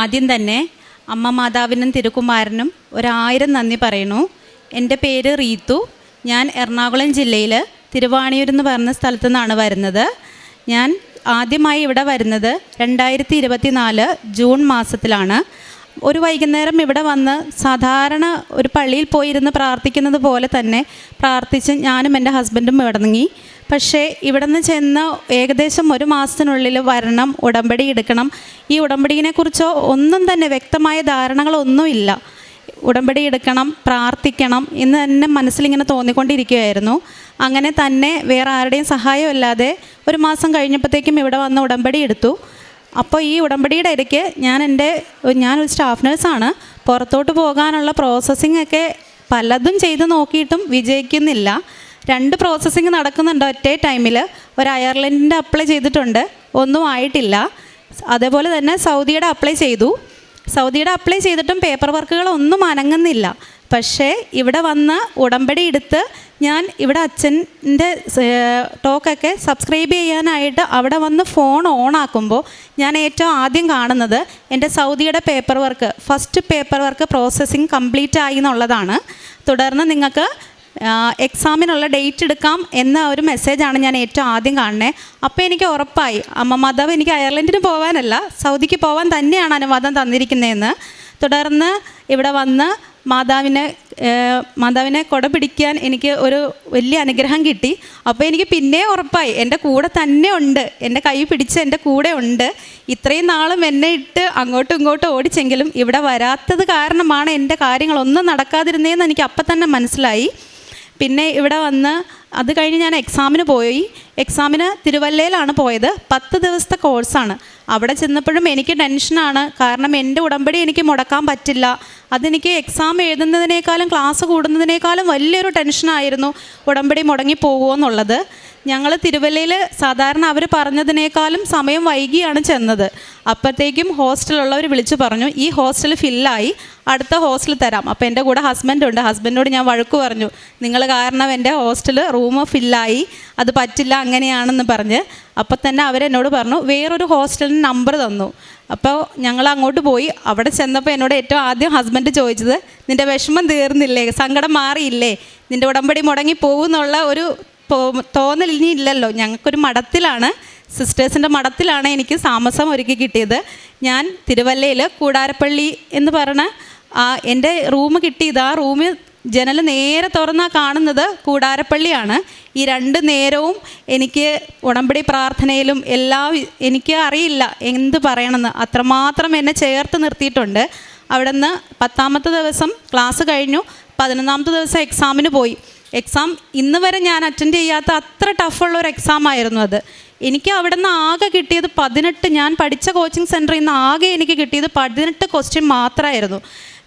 ആദ്യം തന്നെ അമ്മ മാതാവിനും തിരുക്കുമാരനും ഒരായിരം നന്ദി പറയുന്നു. എന്റെ പേര് റീത്തു. ഞാൻ എറണാകുളം ജില്ലയിൽ തിരുവാണിയൂർ എന്ന് പറഞ്ഞ സ്ഥലത്തു നിന്നാണ് വരുന്നത്. ഞാൻ ആദ്യമായി ഇവിടെ വരുന്നത് രണ്ടായിരത്തി ഇരുപത്തി നാല് ജൂൺ മാസത്തിലാണ്. ഒരു വൈകുന്നേരം ഇവിടെ വന്ന് സാധാരണ ഒരു പള്ളിയിൽ പോയിരുന്ന് പ്രാർത്ഥിക്കുന്നത് പോലെ തന്നെ പ്രാർത്ഥിച്ച് ഞാനും എന്റെ ഹസ്ബൻഡും ഇറങ്ങി പക്ഷേ ഇവിടെ നിന്ന് ചെന്ന് ഏകദേശം ഒരു മാസത്തിനുള്ളിൽ വരണം ഉടമ്പടി എടുക്കണം. ഈ ഉടമ്പടിയെക്കുറിച്ചോ ഒന്നും തന്നെ വ്യക്തമായ ധാരണകളൊന്നുമില്ല. ഉടമ്പടി എടുക്കണം പ്രാർത്ഥിക്കണം എന്ന് തന്നെ മനസ്സിലിങ്ങനെ തോന്നിക്കൊണ്ടിരിക്കുകയായിരുന്നു. അങ്ങനെ തന്നെ വേറെ ആരുടെയും സഹായമില്ലാതെ ഒരു മാസം കഴിഞ്ഞപ്പോഴത്തേക്കും ഇവിടെ വന്ന് ഉടമ്പടി എടുത്തു. അപ്പോൾ ഈ ഉടമ്പടിയുടെ ഇടയ്ക്ക് ഞാൻ എന്റെ ഞാനൊരു സ്റ്റാഫ് നഴ്സാണ്. പുറത്തോട്ട് പോകാനുള്ള പ്രോസസ്സിംഗ് ഒക്കെ പലതും ചെയ്ത് നോക്കിയിട്ടും വിജയിക്കുന്നില്ല. രണ്ട് പ്രോസസ്സിങ് നടക്കുന്നുണ്ട് ഒറ്റേ ടൈമിൽ ഒരു അയർലൻഡിന്റെ അപ്ലൈ ചെയ്തിട്ടുണ്ട്. ഒന്നും ആയിട്ടില്ല. അതേപോലെ തന്നെ സൗദിയുടെ അപ്ലൈ ചെയ്തു. സൗദിയുടെ അപ്ലൈ ചെയ്തിട്ടും പേപ്പർ വർക്കുകളൊന്നും അനങ്ങുന്നില്ല. പക്ഷേ ഇവിടെ വന്ന് ഉടമ്പടി എടുത്ത് ഞാൻ ഇവിടെ അച്ഛന്റെ ടോക്കൊക്കെ സബ്സ്ക്രൈബ് ചെയ്യാനായിട്ട് അവിടെ വന്ന് ഫോൺ ഓൺ ആക്കുമ്പോൾ ഞാൻ ഏറ്റവും ആദ്യം കാണുന്നത് എന്റെ സൗദിയുടെ paper work first paper work processing complete ആയി എന്നുള്ളതാണ്. തുടർന്ന് നിങ്ങൾക്ക് എക്സാമിനുള്ള ഡേറ്റ് എടുക്കാം എന്ന ഒരു മെസ്സേജാണ് ഞാൻ ഏറ്റവും ആദ്യം കാണുന്നത് അപ്പോൾ എനിക്ക് ഉറപ്പായി അമ്മ മാതാവ് എനിക്ക് അയർലൻഡിന് പോകാനല്ല സൗദിക്ക് പോകാൻ തന്നെയാണ് അനുവാദം തന്നിരിക്കുന്നതെന്ന് തുടർന്ന് ഇവിടെ വന്ന് മാതാവിനെ മാതാവിനെ കൊട പിടിക്കാൻ എനിക്ക് ഒരു വലിയ അനുഗ്രഹം കിട്ടി. അപ്പോൾ എനിക്ക് പിന്നെ ഉറപ്പായി എന്റെ കൂടെ തന്നെ ഉണ്ട് എന്റെ കൈ പിടിച്ച് എന്റെ കൂടെ ഉണ്ട്. ഇത്രയും നാളും എന്നെ ഇട്ട് അങ്ങോട്ടും ഇങ്ങോട്ടും ഓടിച്ചെങ്കിലും ഇവിടെ വരാത്തത് കാരണമാണ് എന്റെ കാര്യങ്ങളൊന്നും നടക്കാതിരുന്നതെന്ന് എനിക്ക് അപ്പം തന്നെ മനസ്സിലായി. പിന്നെ ഇവിടെ വന്ന് അത് കഴിഞ്ഞ് ഞാൻ എക്സാമിന് പോയി. എക്സാമിന് തിരുവല്ലയിലാണ് പോയത്. പത്ത് ദിവസത്തെ കോഴ്സാണ് അവിടെ ചെന്നപ്പോഴും എനിക്ക് ടെൻഷനാണ് കാരണം എന്റെ ഉടമ്പടി എനിക്ക് മുടക്കാൻ പറ്റില്ല. അതെനിക്ക് എക്സാം എഴുതുന്നതിനേക്കാളും ക്ലാസ് കൂടുന്നതിനേക്കാളും വലിയൊരു ടെൻഷനായിരുന്നു ഉടമ്പടി മുടങ്ങി പോകുമോ എന്നുള്ളത് ഞങ്ങൾ തിരുവല്ലയിൽ സാധാരണ അവർ പറഞ്ഞതിനേക്കാളും സമയം വൈകിയാണ് ചെന്നത്. അപ്പോഴത്തേക്കും ഹോസ്റ്റലുള്ളവർ വിളിച്ചു പറഞ്ഞു ഈ ഹോസ്റ്റൽ ഫില്ലായി അടുത്ത ഹോസ്റ്റൽ തരാം. അപ്പോൾ എന്റെ കൂടെ ഹസ്ബൻഡ് ഉണ്ട് ഹസ്ബൻഡോട് ഞാൻ വഴക്ക് പറഞ്ഞു നിങ്ങൾ കാരണം എന്റെ ഹോസ്റ്റൽ റൂം ഫില്ലായി അത് പറ്റില്ല അങ്ങനെയാണെന്ന് പറഞ്ഞ്. അപ്പോൾ തന്നെ അവരെന്നോട് പറഞ്ഞു വേറൊരു ഹോസ്റ്റലിന് നമ്പർ തന്നു. അപ്പോൾ ഞങ്ങൾ അങ്ങോട്ട് പോയി. അവിടെ ചെന്നപ്പോൾ എന്നോട് ഏറ്റവും ആദ്യം ഹസ്ബൻഡ് ചോദിച്ചത് നിന്റെ വിഷമം തീർന്നില്ലേ? സങ്കടം മാറിയില്ലേ? നിന്റെ ഉടമ്പടി മുടങ്ങി പോകുന്നുള്ള ഒരു തോന്നൽ ഇനി ഇല്ലല്ലോ. ഞങ്ങൾക്കൊരു മഠത്തിലാണ് സിസ്റ്റേഴ്സിന്റെ മഠത്തിലാണ് എനിക്ക് താമസം ഒരുക്കി കിട്ടിയത്. ഞാൻ തിരുവല്ലയിൽ കൂടാരപ്പള്ളി എന്ന് പറഞ്ഞ എന്റെ റൂം കിട്ടിയത്. ആ റൂമിൽ ജനൽ നേരെ തുറന്നാൽ കാണുന്നത് കൂടാരപ്പള്ളിയാണ്. ഈ രണ്ട് നേരവും എനിക്ക് ഉടമ്പടി പ്രാർത്ഥനയിലും എല്ലാം എനിക്ക് അറിയില്ല എന്ത് പറയണമെന്ന്. അത്രമാത്രം എന്നെ ചേർത്ത് നിർത്തിയിട്ടുണ്ട്. അവിടെ നിന്ന് പത്താമത്തെ ദിവസം ക്ലാസ് കഴിഞ്ഞു. പതിനൊന്നാമത്തെ ദിവസം എക്സാമിന് പോയി. എക്സാം ഇന്ന് വരെ ഞാൻ അറ്റൻഡ് ചെയ്യാത്ത അത്ര ടഫുള്ള ഒരു എക്സാം ആയിരുന്നു അത്. എനിക്ക് അവിടെ നിന്ന് ആകെ കിട്ടിയത് പതിനെട്ട് ഞാൻ പഠിച്ച കോച്ചിങ് സെന്ററിൽ നിന്ന് ആകെ എനിക്ക് കിട്ടിയത് പതിനെട്ട് ക്വസ്റ്റ്യൻ മാത്രമായിരുന്നു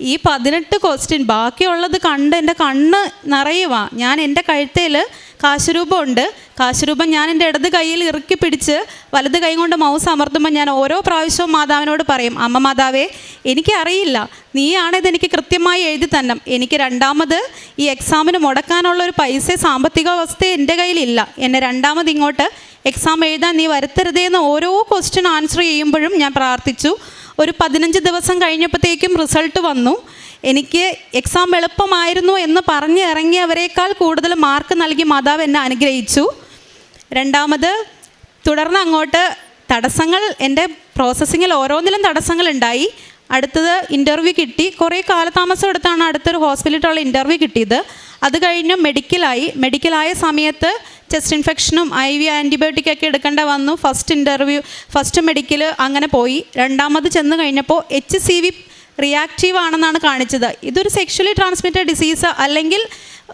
ഈ പതിനെട്ട് ക്വസ്റ്റ്യൻ ബാക്കിയുള്ളത് കണ്ട് എന്റെ കണ്ണ് നിറയുവാ. ഞാൻ എന്റെ കഴുത്തേൽ കാശുരൂപമുണ്ട്. കാശുരൂപം ഞാൻ എന്റെ ഇടത് കയ്യിൽ ഇറുക്കി പിടിച്ച് വലത് കൈ കൊണ്ട് മൗസ് അമർത്തുമ്പോൾ ഞാൻ ഓരോ പ്രാവശ്യവും മാതാവിനോട് പറയും അമ്മ മാതാവേ എനിക്കറിയില്ല. നീയാണിത് എനിക്ക് കൃത്യമായി എഴുതി തന്നെ എനിക്ക് രണ്ടാമത് ഈ എക്സാമിന് മുടക്കാനുള്ള ഒരു പൈസ സാമ്പത്തിക അവസ്ഥ എന്റെ കയ്യിലില്ല. എന്നെ രണ്ടാമത് ഇങ്ങോട്ട് എക്സാം എഴുതാൻ നീ വരുത്തരുതേ എന്ന് ഓരോ ക്വസ്റ്റ്യൻ ആൻസർ ചെയ്യുമ്പോഴും ഞാൻ പ്രാർത്ഥിച്ചു. ഒരു പതിനഞ്ച് ദിവസം കഴിഞ്ഞപ്പോഴത്തേക്കും റിസൾട്ട് വന്നു. എനിക്ക് എക്സാം എളുപ്പമായിരുന്നു എന്ന് പറഞ്ഞ് ഇറങ്ങിയവരെക്കാൾ കൂടുതൽ മാർക്ക് നൽകി മാതാവ് എന്നെ അനുഗ്രഹിച്ചു. രണ്ടാമത് തുടർന്ന് അങ്ങോട്ട് തടസ്സങ്ങൾ എന്റെ പ്രോസസ്സിങ്ങിൽ ഓരോന്നിലും തടസ്സങ്ങൾ ഉണ്ടായി. അടുത്തത് ഇന്റർവ്യൂ കിട്ടി. കുറേ കാലതാമസം എടുത്താണ് അടുത്തൊരു ഹോസ്പിറ്റലിലുള്ള ഇന്റർവ്യൂ കിട്ടിയത്. അത് കഴിഞ്ഞ് മെഡിക്കലായി മെഡിക്കലായ സമയത്ത് ചെസ്റ്റ് ഇൻഫെക്ഷനും ഐ വി ആന്റിബയോട്ടിക് ഒക്കെ എടുക്കേണ്ട വന്നു. ഫസ്റ്റ് ഇന്റർവ്യൂ ഫസ്റ്റ് മെഡിക്കൽ അങ്ങനെ പോയി. രണ്ടാമത് ചെന്ന് കഴിഞ്ഞപ്പോൾ എച്ച് സി വി റിയാക്റ്റീവ് ആണെന്നാണ് കാണിച്ചത്. ഇതൊരു സെക്ഷലി ട്രാൻസ്മിറ്റഡ് ഡിസീസ് അല്ലെങ്കിൽ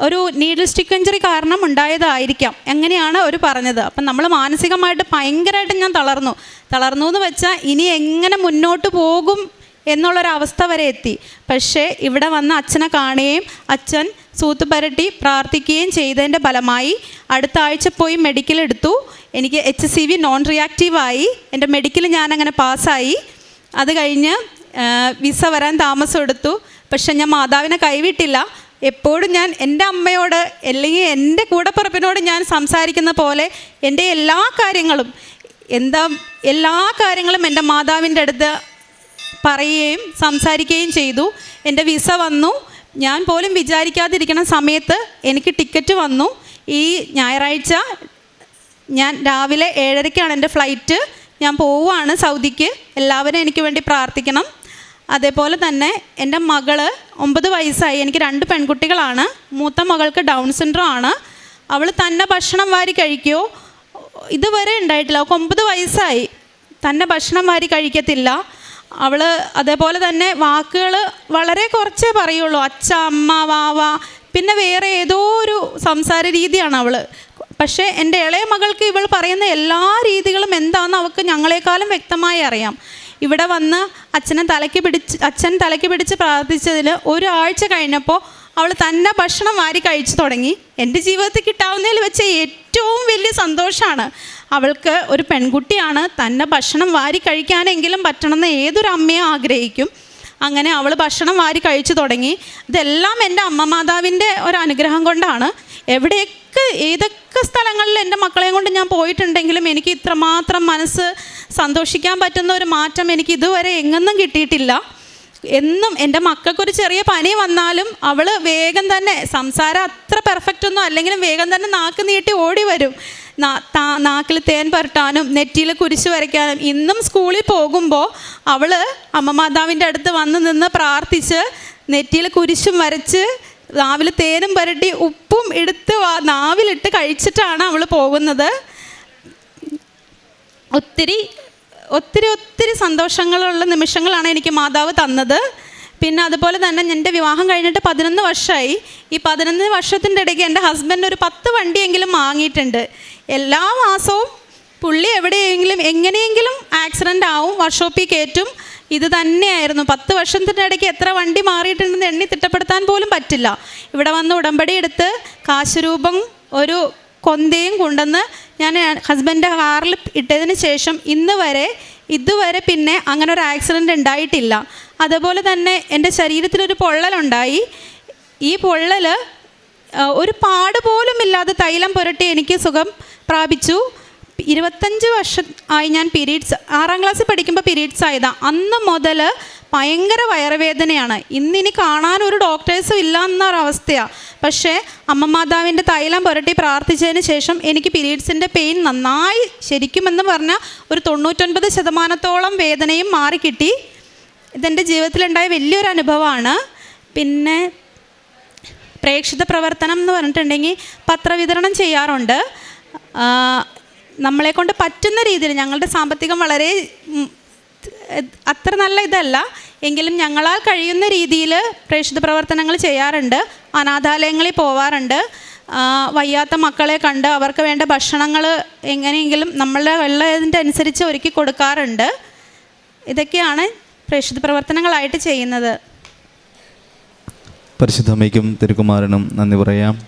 ഒരു നീഡിൽ സ്റ്റിക്ക് ഇഞ്ചറി കാരണം ഉണ്ടായതായിരിക്കാം. എങ്ങനെയാണ് അവർ പറഞ്ഞത്? അപ്പം നമ്മൾ മാനസികമായിട്ട് ഭയങ്കരമായിട്ട് ഞാൻ തളർന്നു. തളർന്നു എന്ന് വെച്ചാൽ ഇനി എങ്ങനെ മുന്നോട്ട് പോകും എന്നുള്ളൊരവസ്ഥ വരെ എത്തി. പക്ഷേ ഇവിടെ വന്ന് അച്ഛനെ കാണുകയും അച്ഛൻ സൂത്ത് പരട്ടി പ്രാർത്ഥിക്കുകയും ചെയ്തതിന്റെ ഫലമായി അടുത്ത ആഴ്ച പോയി മെഡിക്കൽ എടുത്തു. എനിക്ക് എച്ച് സി വി നോൺ റിയാക്റ്റീവായി എന്റെ മെഡിക്കൽ ഞാനങ്ങനെ പാസ്സായി. അത് കഴിഞ്ഞ് വിസ വരാൻ താമസം എടുത്തു. പക്ഷെ ഞാൻ മാതാവിനെ കൈവിട്ടില്ല. എപ്പോഴും ഞാൻ എന്റെ അമ്മയോട് അല്ലെങ്കിൽ എന്റെ കൂടപ്പുറപ്പിനോട് ഞാൻ സംസാരിക്കുന്ന പോലെ എന്റെ എല്ലാ കാര്യങ്ങളും എന്താ എല്ലാ കാര്യങ്ങളും എന്റെ മാതാവിന്റെ അടുത്ത് പറയുകയും സംസാരിക്കുകയും ചെയ്തു. എന്റെ വിസ വന്നു. ഞാൻ പോലും വിചാരിക്കാതിരിക്കുന്ന സമയത്ത് എനിക്ക് ടിക്കറ്റ് വന്നു. ഈ ഞായറാഴ്ച ഞാൻ രാവിലെ ഏഴരയ്ക്കാണ് എന്റെ ഫ്ലൈറ്റ്. ഞാൻ പോവുകയാണ് സൗദിക്ക്. എല്ലാവരും എനിക്ക് വേണ്ടി പ്രാർത്ഥിക്കണം. അതേപോലെ തന്നെ എന്റെ മകൾ ഒമ്പത് വയസ്സായി. എനിക്ക് രണ്ട് പെൺകുട്ടികളാണ്. മൂത്ത മകൾക്ക് ഡൗൺ സിൻഡ്രോം ആണ്. അവൾ തന്നെ ഭക്ഷണം വാരി കഴിക്കുമോ ഇതുവരെ ഉണ്ടായിട്ടില്ല. അവൾക്ക് ഒമ്പത് വയസ്സായി. തന്നെ ഭക്ഷണം വാരി കഴിക്കത്തില്ല. അവൾ അതേപോലെ തന്നെ വാക്കുകൾ വളരെ കുറച്ചേ പറയുള്ളൂ. അച്ഛ അമ്മ വാവ പിന്നെ വേറെ ഏതോ ഒരു സംസാര രീതിയാണ് അവൾ പക്ഷേ എന്റെ ഇളയ മകൾക്ക് ഇവൾ പറയുന്ന എല്ലാ രീതികളും എന്താണെന്ന് അവൾക്ക് ഞങ്ങളെക്കാളും വ്യക്തമായി അറിയാം. ഇവിടെ വന്ന് അച്ഛനെ തലയ്ക്ക് പിടിച്ച് അച്ഛൻ തലയ്ക്ക് പിടിച്ച് പ്രാർത്ഥിച്ചതിൽ ഒരാഴ്ച കഴിഞ്ഞപ്പോൾ അവൾ തന്നെ ഭക്ഷണം വാരി കഴിച്ചു തുടങ്ങി. എന്റെ ജീവിതത്തിൽ കിട്ടാവുന്നതിൽ വെച്ച ഏറ്റവും വലിയ സന്തോഷമാണ് അവൾക്ക് ഒരു പെൺകുട്ടിയാണ്. തന്നെ ഭക്ഷണം വാരി കഴിക്കാനെങ്കിലും പറ്റണമെന്ന് ഏതൊരു അമ്മയും ആഗ്രഹിക്കും. അങ്ങനെ അവൾ ഭക്ഷണം വാരി കഴിച്ചു തുടങ്ങി. ഇതെല്ലാം എന്റെ അമ്മ മാതാവിന്റെ ഒരു അനുഗ്രഹം കൊണ്ടാണ്. എവിടെയൊക്കെ ഏതൊക്കെ സ്ഥലങ്ങളിൽ എന്റെ മക്കളെയും കൊണ്ട് ഞാൻ പോയിട്ടുണ്ടെങ്കിലും എനിക്ക് ഇത്രമാത്രം മനസ്സ് സന്തോഷിക്കാൻ പറ്റുന്ന ഒരു മാറ്റം എനിക്ക് ഇതുവരെ എങ്ങെന്നും കിട്ടിയിട്ടില്ല. എന്നും എന്റെ മക്കൾക്കൊരു ചെറിയ പനി വന്നാലും അവൾ വേഗം തന്നെ സംസാരം അത്ര പെർഫെക്റ്റ് ഒന്നും അല്ലെങ്കിലും വേഗം തന്നെ നാക്ക് നീട്ടി ഓടി വരും. നാക്കിൽ തേൻ പുരട്ടാനും നെറ്റിയിൽ കുരിശ് വരയ്ക്കാനും ഇന്നും സ്കൂളിൽ പോകുമ്പോൾ അവൾ അമ്മ മാതാവിന്റെ അടുത്ത് വന്ന് നിന്ന് പ്രാർത്ഥിച്ച് നെറ്റിയിൽ കുരിശും വരച്ച് നാവിൽ തേനും പുരട്ടി ഉപ്പും എടുത്ത് നാവിലിട്ട് കഴിച്ചിട്ടാണ് അവൾ പോകുന്നത്. ഒത്തിരി ഒത്തിരി ഒത്തിരി സന്തോഷങ്ങളുള്ള നിമിഷങ്ങളാണ് എനിക്ക് മാതാവ് തന്നത്. പിന്നെ അതുപോലെ തന്നെ എന്റെ വിവാഹം കഴിഞ്ഞിട്ട് പതിനൊന്ന് വർഷമായി ഈ പതിനൊന്ന് വർഷത്തിന്റെ ഇടയ്ക്ക് എന്റെ ഹസ്ബൻഡ് ഒരു പത്ത് വണ്ടിയെങ്കിലും വാങ്ങിയിട്ടുണ്ട്. എല്ലാ മാസവും പുള്ളി എവിടെയെങ്കിലും എങ്ങനെയെങ്കിലും ആക്സിഡന്റ് ആവും വർക്ക്ഷോപ്പിൽ കയറ്റും. ഇത് തന്നെയായിരുന്നു. പത്ത് വർഷത്തിന്റെ ഇടയ്ക്ക് എത്ര വണ്ടി മാറിയിട്ടുണ്ടെന്ന് എണ്ണി തിട്ടപ്പെടുത്താൻ പോലും പറ്റില്ല. ഇവിടെ വന്ന് ഉടമ്പടി എടുത്ത് കാശുരൂപം ഒരു കൊന്തയും കൊണ്ടുവന്ന് ഞാൻ ഹസ്ബൻഡ് കാറിൽ ഇട്ടതിന് ശേഷം ഇന്ന് വരെ ഇതുവരെ പിന്നെ അങ്ങനെ ഒരു ആക്സിഡന്റ് ഉണ്ടായിട്ടില്ല. അതുപോലെ തന്നെ എന്റെ ശരീരത്തിലൊരു പൊള്ളലുണ്ടായി. ഈ പൊള്ളൽ ഒരു പാട് പോലും ഇല്ലാതെ തൈലം പുരട്ടി എനിക്ക് സുഖം പ്രാപിച്ചു. ഇരുപത്തഞ്ച് വർഷം ആയി ഞാൻ പീരീഡ്സ് ആറാം ക്ലാസ്സിൽ പഠിക്കുമ്പോൾ പീരീഡ്സ് ആയതാണ് അന്ന് മുതൽ ഭയങ്കര വയറുവേദനയാണ്. ഇന്നിനി കാണാൻ ഒരു ഡോക്ടേഴ്സും ഇല്ല എന്നൊരവസ്ഥയാണ് പക്ഷേ അമ്മ മാതാവിന്റെ തൈലം പുരട്ടി പ്രാർത്ഥിച്ചതിന് ശേഷം എനിക്ക് പീരീഡ്സിന്റെ പെയിൻ നന്നായി ശരിക്കുമെന്ന് പറഞ്ഞാൽ ഒരു തൊണ്ണൂറ്റൊൻപത് ശതമാനത്തോളം വേദനയും മാറിക്കിട്ടി. ഇതെന്റെ ജീവിതത്തിലുണ്ടായ വലിയൊരു അനുഭവമാണ്. പിന്നെ പ്രേക്ഷിത പ്രവർത്തനം എന്ന് പറഞ്ഞിട്ടുണ്ടെങ്കിൽ പത്രവിതരണം ചെയ്യാറുണ്ട്. നമ്മളെ കൊണ്ട് പറ്റുന്ന രീതിയിൽ ഞങ്ങളുടെ സാമ്പത്തികം വളരെ അത്ര നല്ല ഇതല്ല. എങ്കിലും ഞങ്ങളാൽ കഴിയുന്ന രീതിയിൽ പ്രേക്ഷിത പ്രവർത്തനങ്ങൾ ചെയ്യാറുണ്ട്. അനാഥാലയങ്ങളിൽ പോവാറുണ്ട്. വയ്യാത്ത മക്കളെ കണ്ട് അവർക്ക് വേണ്ട ഭക്ഷണങ്ങൾ എങ്ങനെയെങ്കിലും നമ്മളുടെ ഉള്ളതിന്റെ അനുസരിച്ച് ഒരുക്കി കൊടുക്കാറുണ്ട്. ഇതൊക്കെയാണ് പ്രേക്ഷിത പ്രവർത്തനങ്ങളായിട്ട് ചെയ്യുന്നത്. പരിശുദ്ധമ്മയ്ക്കും തിരുക്കുമാരനും നന്ദി പറയാം.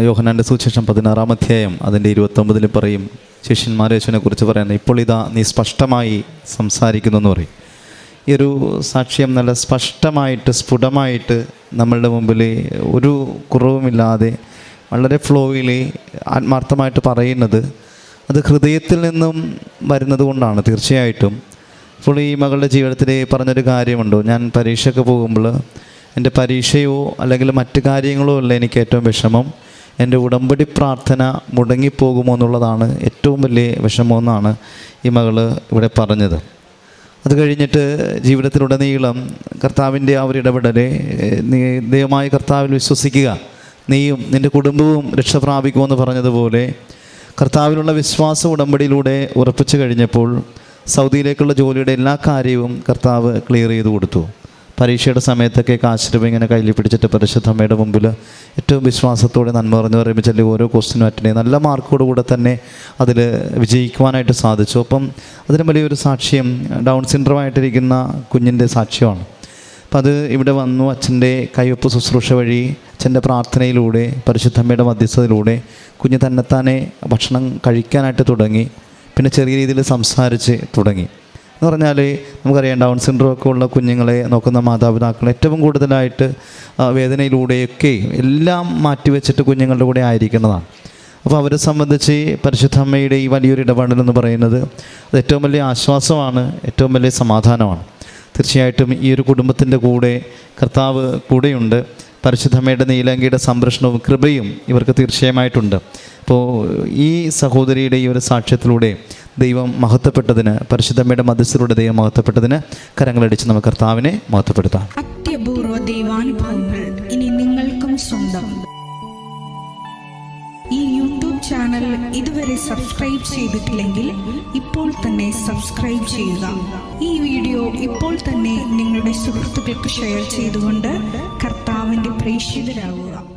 യോഹനാന്റെ സുശേഷം പതിനാറാം അധ്യായം അതിന്റെ ഇരുപത്തൊമ്പതിൽ പറയും ശിഷ്യന്മാരെ യേശുവിനെ കുറിച്ച് പറയുന്നത് ഇപ്പോൾ ഇതാ നീ സ്പഷ്ടമായി സംസാരിക്കുന്നു എന്ന് പറയും. ഈ ഒരു സാക്ഷ്യം നല്ല സ്പഷ്ടമായിട്ട് സ്ഫുടമായിട്ട് നമ്മളുടെ മുമ്പിൽ ഒരു കുറവുമില്ലാതെ വളരെ ഫ്ലോയിൽ ആത്മാർത്ഥമായിട്ട് പറയുന്നത് അത് ഹൃദയത്തിൽ നിന്നും വരുന്നത് കൊണ്ടാണ് തീർച്ചയായിട്ടും. ഇപ്പോൾ ഈ മകളുടെ ജീവിതത്തിൽ പറഞ്ഞൊരു കാര്യമുണ്ടോ. ഞാൻ പരീക്ഷയ്ക്ക് പോകുമ്പോൾ എന്റെ പരീക്ഷയോ അല്ലെങ്കിൽ മറ്റു കാര്യങ്ങളോ അല്ല എനിക്ക് ഏറ്റവും വിഷമം. എന്റെ ഉടമ്പടി പ്രാർത്ഥന മുടങ്ങിപ്പോകുമോ എന്നുള്ളതാണ് ഏറ്റവും വലിയ വിഷമമെന്നാണ് ഈ മകൾ ഇവിടെ പറഞ്ഞത്. അത് കഴിഞ്ഞിട്ട് ജീവിതത്തിലുടനീളം കർത്താവിന്റെ ആ ഒരു ഇടപെടലെ നീ ദൈവമായ കർത്താവിൽ വിശ്വസിക്കുക. നീയും നിന്റെ കുടുംബവും രക്ഷ പ്രാപിക്കുമെന്ന് പറഞ്ഞതുപോലെ കർത്താവിലുള്ള വിശ്വാസ ഉടമ്പടിയിലൂടെ ഉറപ്പിച്ചു കഴിഞ്ഞപ്പോൾ സൗദിയിലേക്കുള്ള ജോലിയുടെ എല്ലാ കാര്യവും കർത്താവ് ക്ലിയർ ചെയ്ത് കൊടുത്തു. പരീക്ഷയുടെ സമയത്തൊക്കെ കാശ്രമം ഇങ്ങനെ കയ്യിൽ പിടിച്ചിട്ട് പരിശുദ്ധമ്മയുടെ മുമ്പിൽ ഏറ്റവും വിശ്വാസത്തോടെ നന്മ പറഞ്ഞു പറയുമ്പോൾ ചെല്ലി ഓരോ ക്വസ്റ്റിനും അറ്റൻഡ് ചെയ്യും നല്ല മാർക്കോട് കൂടെ തന്നെ അതിൽ വിജയിക്കുവാനായിട്ട് സാധിച്ചു. അപ്പം അതിന് വലിയൊരു സാക്ഷ്യം ഡൗൺ സിൻഡ്രമായിട്ടിരിക്കുന്ന കുഞ്ഞിന്റെ സാക്ഷ്യമാണ്. അപ്പം അത് ഇവിടെ വന്നു അച്ഛന്റെ കൈവപ്പ് ശുശ്രൂഷ വഴി അച്ഛന്റെ പ്രാർത്ഥനയിലൂടെ പരിശുദ്ധമ്മയുടെ മധ്യസ്ഥതയിലൂടെ കുഞ്ഞ് തന്നെത്താനെ ഭക്ഷണം കഴിക്കാനായിട്ട് തുടങ്ങി. പിന്നെ ചെറിയ രീതിയിൽ സംസാരിച്ച് തുടങ്ങി. എന്ന് പറഞ്ഞാൽ നമുക്കറിയാം ഡൗൺ സിൻഡ്രോം ഒക്കെ ഉള്ള കുഞ്ഞുങ്ങളെ നോക്കുന്ന മാതാപിതാക്കൾ ഏറ്റവും കൂടുതലായിട്ട് വേദനയിലൂടെയൊക്കെ എല്ലാം മാറ്റിവെച്ചിട്ട് കുഞ്ഞുങ്ങളുടെ കൂടെ ആയിരിക്കുന്നതാണ്. അപ്പോൾ അവരെ സംബന്ധിച്ച് പരിശുദ്ധ അമ്മയുടെ ഈ വലിയൊരു ഇടപാടിലെന്ന് പറയുന്നത് അത് ഏറ്റവും വലിയ ആശ്വാസമാണ് ഏറ്റവും വലിയ സമാധാനമാണ്. തീർച്ചയായിട്ടും ഈ ഒരു കുടുംബത്തിന്റെ കൂടെ കർത്താവ് കൂടെയുണ്ട്. പരിശുദ്ധമ്മയുടെ നീലങ്കിയുടെ സംരക്ഷണവും കൃപയും ഇവർക്ക് തീർച്ചയായിട്ടുണ്ട് അപ്പോൾ ഈ സഹോദരിയുടെ ഈ ഒരു സാക്ഷ്യത്തിലൂടെ ദൈവം മഹത്വപ്പെട്ടതിന് പരിശുദ്ധമ്മയുടെ മധ്യസ്ഥരുടെ ദൈവം മഹത്വപ്പെട്ടതിന് കരങ്ങളടിച്ച് നമുക്ക് കർത്താവിനെ മഹത്വപ്പെടുത്താം. അത്യപൂർവ ദൈവാനുഭവങ്ങൾ ഇനി നിങ്ങൾക്കും സ്വന്തം. ഈ യൂട്യൂബ് ചാനൽ ഇതുവരെ സബ്സ്ക്രൈബ് ചെയ്തിട്ടില്ലെങ്കിൽ ഇപ്പോൾ തന്നെ സബ്സ്ക്രൈബ് ചെയ്യുക. ഈ വീഡിയോ ഇപ്പോൾ തന്നെ നിങ്ങളുടെ സുഹൃത്തുക്കൾക്ക് ഷെയർ ചെയ്തുകൊണ്ട് കർത്താവിന്റെ പ്രേക്ഷിതരാകുക